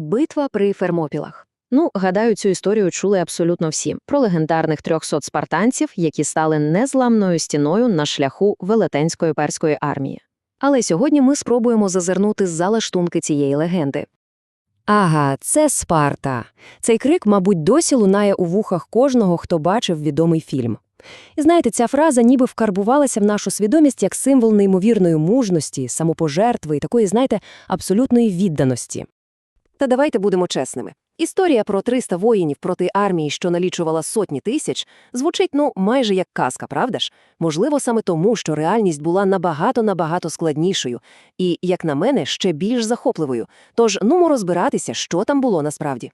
Битва при Фермопілах. Ну, гадаю, цю історію чули абсолютно всі про легендарних 300 спартанців, які стали незламною стіною на шляху велетенської перської армії. Але сьогодні ми спробуємо зазирнути за лаштунки цієї легенди. Ага, це Спарта. Цей крик, мабуть, досі лунає у вухах кожного, хто бачив відомий фільм. І знаєте, ця фраза ніби вкарбувалася в нашу свідомість як символ неймовірної мужності, самопожертви і такої, знаєте, абсолютної відданості. Та давайте будемо чесними. Історія про 300 воїнів проти армії, що налічувала сотні тисяч, звучить, ну, майже як казка, правда ж? Можливо, саме тому, що реальність була набагато-набагато складнішою і, як на мене, ще більш захопливою. Тож, нумо розбиратися, що там було насправді.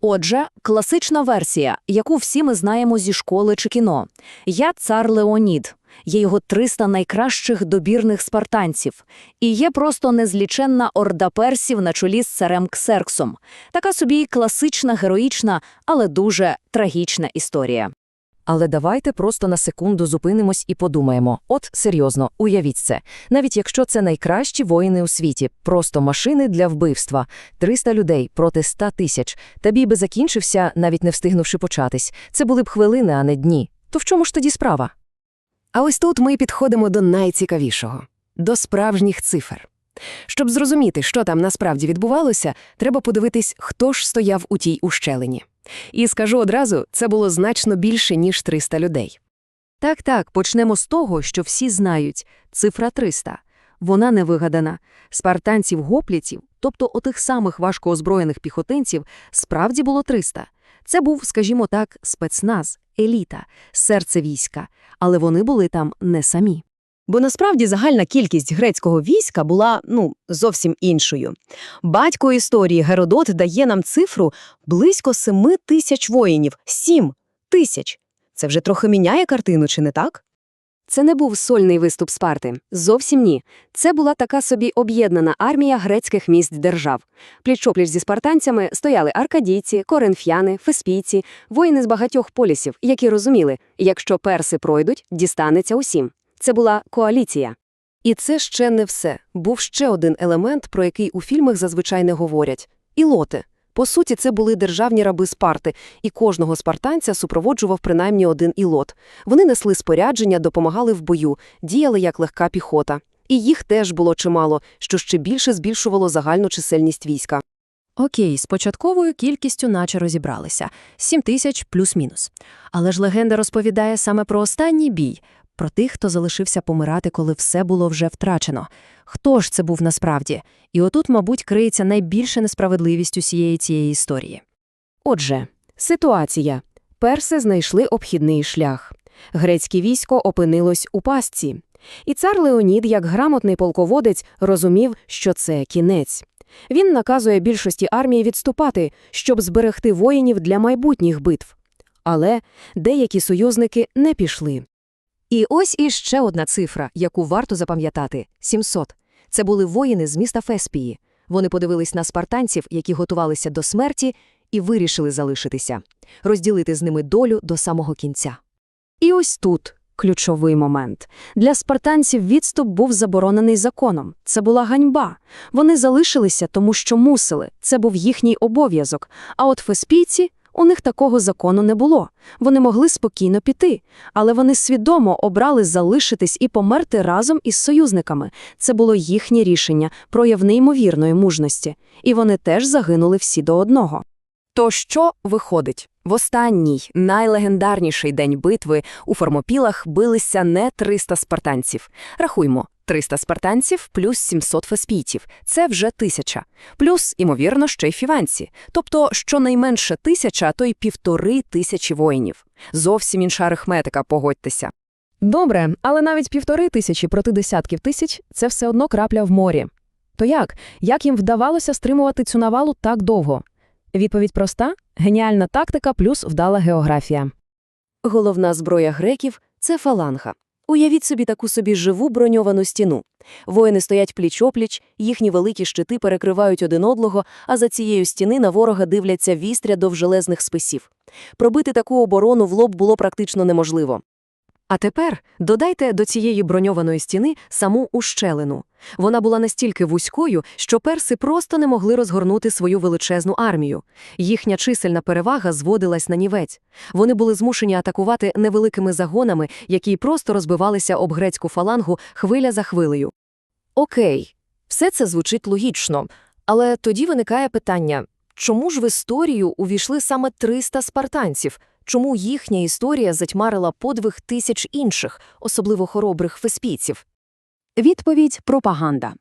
Отже, класична версія, яку всі ми знаємо зі школи чи кіно. Я цар Леонід. Є його 300 найкращих добірних спартанців. І є просто незліченна орда персів на чолі з царем Ксерксом. Така собі класична, героїчна, але дуже трагічна історія. Але давайте просто на секунду зупинимось і подумаємо. От, серйозно, уявіть це. Навіть якщо це найкращі воїни у світі, просто машини для вбивства, 300 людей проти 100 тисяч, та бій би закінчився, навіть не встигнувши початись. Це були б хвилини, а не дні. То в чому ж тоді справа? А ось тут ми підходимо до найцікавішого – до справжніх цифр. Щоб зрозуміти, що там насправді відбувалося, треба подивитись, хто ж стояв у тій ущелині. І скажу одразу, це було значно більше, ніж 300 людей. Так-так, почнемо з того, що всі знають – цифра 300. Вона не вигадана. Спартанців-гоплітів, тобто отих самих важкоозброєних піхотинців, справді було 300. Це був, скажімо так, спецназ, еліта, серце війська, але вони були там не самі. Бо насправді загальна кількість грецького війська була ну зовсім іншою. Батько історії Геродот дає нам цифру близько семи тисяч воїнів. Сім тисяч. Це вже трохи міняє картину, чи не так? Це не був сольний виступ Спарти. Зовсім ні. Це була така собі об'єднана армія грецьких міст держав. Пліч-опліч зі спартанцями стояли аркадійці, коринфяни, феспійці, воїни з багатьох полісів, які розуміли, якщо перси пройдуть, дістанеться усім. Це була коаліція. І це ще не все. Був ще один елемент, про який у фільмах зазвичай не говорять – ілоти. По суті, це були державні раби Спарти, і кожного спартанця супроводжував принаймні один ілот. Вони несли спорядження, допомагали в бою, діяли як легка піхота. І їх теж було чимало, що ще більше збільшувало загальну чисельність війська. Окей, з початковою кількістю наче розібралися – 7 тисяч плюс-мінус. Але ж легенда розповідає саме про останній бій, про тих, хто залишився помирати, коли все було вже втрачено. Хто ж це був насправді? І отут, мабуть, криється найбільша несправедливість усієї цієї історії. Отже, ситуація. Перси знайшли обхідний шлях. Грецьке військо опинилось у пастці. І цар Леонід, як грамотний полководець, розумів, що це кінець. Він наказує більшості армії відступати, щоб зберегти воїнів для майбутніх битв. Але деякі союзники не пішли. І ось іще одна цифра, яку варто запам'ятати – 700. Це були воїни з міста Феспії. Вони подивились на спартанців, які готувалися до смерті, і вирішили залишитися, розділити з ними долю до самого кінця. І ось тут ключовий момент. Для спартанців відступ був заборонений законом. Це була ганьба. Вони залишилися, тому що мусили. Це був їхній обов'язок. А от феспійці – у них такого закону не було. Вони могли спокійно піти, але вони свідомо обрали залишитись і померти разом із союзниками. Це було їхнє рішення, прояв неймовірної мужності. І вони теж загинули всі до одного. То що виходить? В останній, найлегендарніший день битви у Формопілах билися не 300 спартанців. Рахуймо, 300 спартанців плюс 700 феспійців – це вже тисяча. Плюс, імовірно, ще й фіванці. Тобто, щонайменше тисяча, то й півтори тисячі воїнів. Зовсім інша арифметика, погодьтеся. Добре, але навіть півтори тисячі проти десятків тисяч – це все одно крапля в морі. То як? Як їм вдавалося стримувати цю навалу так довго? Відповідь проста – геніальна тактика плюс вдала географія. Головна зброя греків – це фаланга. Уявіть собі таку собі живу броньовану стіну. Воїни стоять пліч-опліч, їхні великі щити перекривають один одного, а за цією стіни на ворога дивляться вістря довжелезних списів. Пробити таку оборону в лоб було практично неможливо. А тепер додайте до цієї броньованої стіни саму ущелину. Вона була настільки вузькою, що перси просто не могли розгорнути свою величезну армію. Їхня чисельна перевага зводилась на нівець. Вони були змушені атакувати невеликими загонами, які просто розбивалися об грецьку фалангу хвиля за хвилею. Окей, все це звучить логічно, але тоді виникає питання, чому ж в історію увійшли саме 300 спартанців? Чому їхня історія затьмарила подвиг тисяч інших, особливо хоробрих феспійців? Відповідь – пропаганда.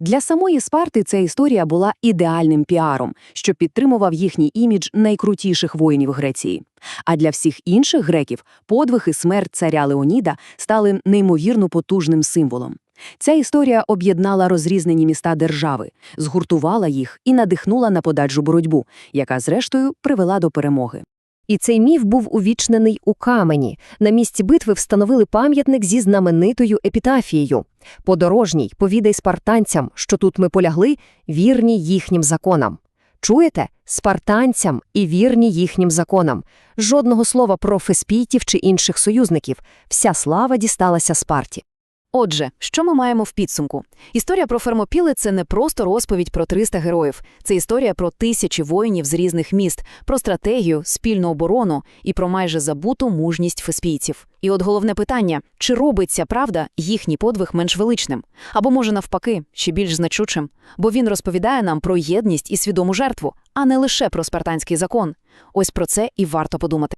Для самої Спарти ця історія була ідеальним піаром, що підтримував їхній імідж найкрутіших воїнів Греції. А для всіх інших греків подвиг і смерть царя Леоніда стали неймовірно потужним символом. Ця історія об'єднала розрізнені міста держави, згуртувала їх і надихнула на подальшу боротьбу, яка, зрештою, привела до перемоги. І цей міф був увічнений у камені. На місці битви встановили пам'ятник зі знаменитою епітафією. Подорожній, повідай спартанцям, що тут ми полягли, вірні їхнім законам. Чуєте? Спартанцям і вірні їхнім законам. Жодного слова про феспійтів чи інших союзників. Вся слава дісталася Спарті. Отже, що ми маємо в підсумку? Історія про Фермопіли – це не просто розповідь про 300 героїв. Це історія про тисячі воїнів з різних міст, про стратегію, спільну оборону і про майже забуту мужність феспійців. І от головне питання – чи робить ця правда їхній подвиг менш величним? Або, може, навпаки, ще більш значучим? Бо він розповідає нам про єдність і свідому жертву, а не лише про спартанський закон. Ось про це і варто подумати.